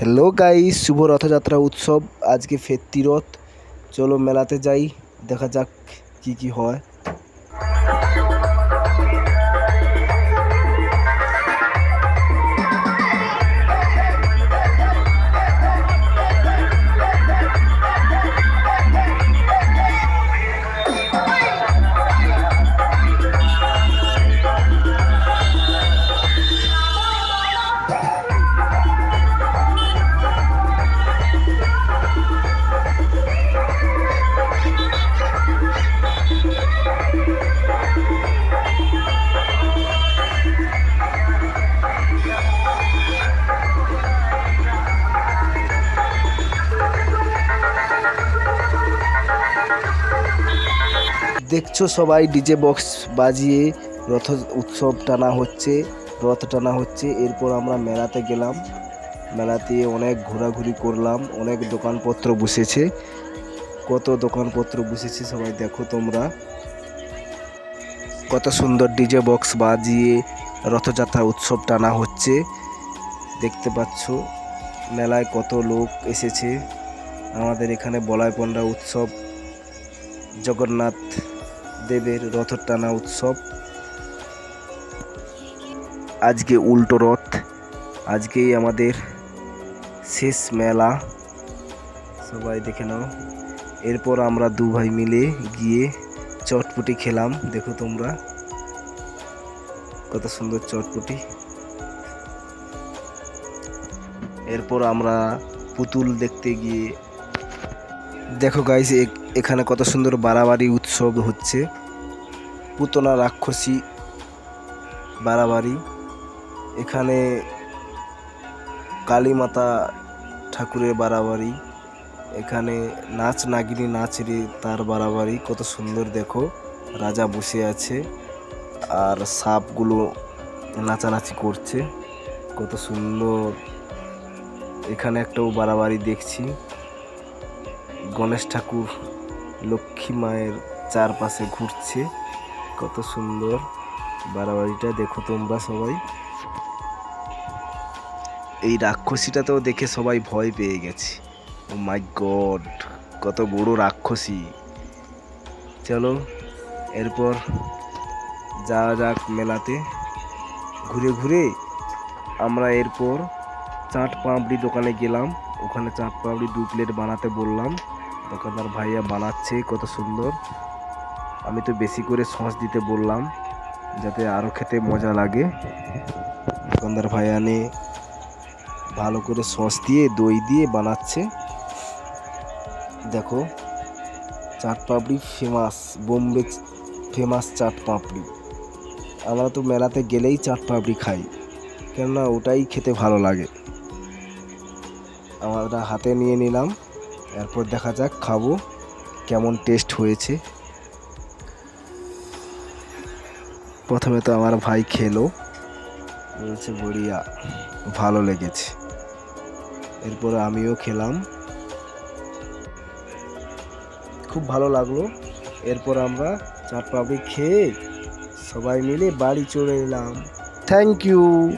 Hello guys শুভ রথযাত্রা উৎসব। আজকে ফেত্তি রথ। চলো মেলাতে যাই, দেখা যাক কি কি হয়। দেখছ সবাই ডিজে বক্স বাজিয়ে রথ উৎসব টানা হচ্ছে, রথ টানা হচ্ছে। এরপর আমরা মেলাতে গেলাম। মেলাতে অনেক ঘোরাঘুরি করলাম, অনেক দোকানপত্র বসেছে। কত দোকানপত্র বসেছে সবাই দেখো তোমরা। কত সুন্দর ডিজে বক্স বাজিয়ে রথযাত্রা উৎসব টানা হচ্ছে। দেখতে পাচ্ছ, মেলায় কত লোক এসেছে। আমাদের এখানে পণ্ডা উৎসব জগন্নাথ দেবের রথ টানা উৎসব। আজকে উল্টো রথ, আজকেই আমাদের শেষ মেলা। সবাই দেখে নাও। এরপর আমরা দু ভাই মিলে গিয়ে চটপটি খেলাম। দেখো তোমরা কত সুন্দর চটপটি। এরপর আমরা পুতুল দেখতে গিয়ে দেখো গাইস এখানে কত সুন্দর বাড়াবাড়ি উৎসব হচ্ছে। পুতনা রাক্ষসী বাড়াবাড়ি। এখানে কালী মাতা ঠাকুরের বাড়াবাড়ি। এখানে নাচ নাগিনী নাচ রে তার বাড়াবাড়ি। কত সুন্দর দেখো, রাজা বসে আছে আর সাপগুলো নাচানাচি করছে। কত সুন্দর, এখানে একটাও বাড়াবাড়ি দেখছি। গণেশ ঠাকুর লক্ষ্মী মায়ের চারপাশে ঘুরছে। কত সুন্দর বাড়াবাড়িটা, দেখো তোমরা সবাই। এই রাক্ষসীটা তো দেখে সবাই ভয় পেয়ে গেছে। ও মাই গড কত বড় রাক্ষসী। চলো, এরপর যাওয়া যাক মেলাতে। ঘুরে ঘুরে আমরা এরপর চাট পাঁপড়ি দোকানে গেলাম। ওখানে চাট পাপড়ি দু প্লেট বানাতে বললাম। দোকানদার ভাইয়া বানাচ্ছে, কত সুন্দর। আমি তো বেশি করে সস দিতে বললাম, যাতে আরও খেতে মজা লাগে। দোকানদার ভাইয়া নে, ভালো করে সস দিয়ে, দই দিয়ে বানাচ্ছে। দেখো, চাট পাপড়ি ফেমাস বোম্বে ফেমাস চাট পাপড়ি। আমরা তো মেলাতে গেলেই চাট পাপড়ি খাই, কেননা ওটাই খেতে ভালো লাগে। আমরা হাতে নিয়ে নিলাম। এরপর দেখা যাক খাব কেমন টেস্ট হয়েছে। প্রথমে তো আমার ভাই খেলো। বলছে, বড়িয়া, ভালো লেগেছে। এরপর আমিও খেলাম। খুব ভালো লাগল। এরপর আমরা চাট পাপড়ি খেয়ে সবাই মিলে বাড়ি চলে এলাম। Thank you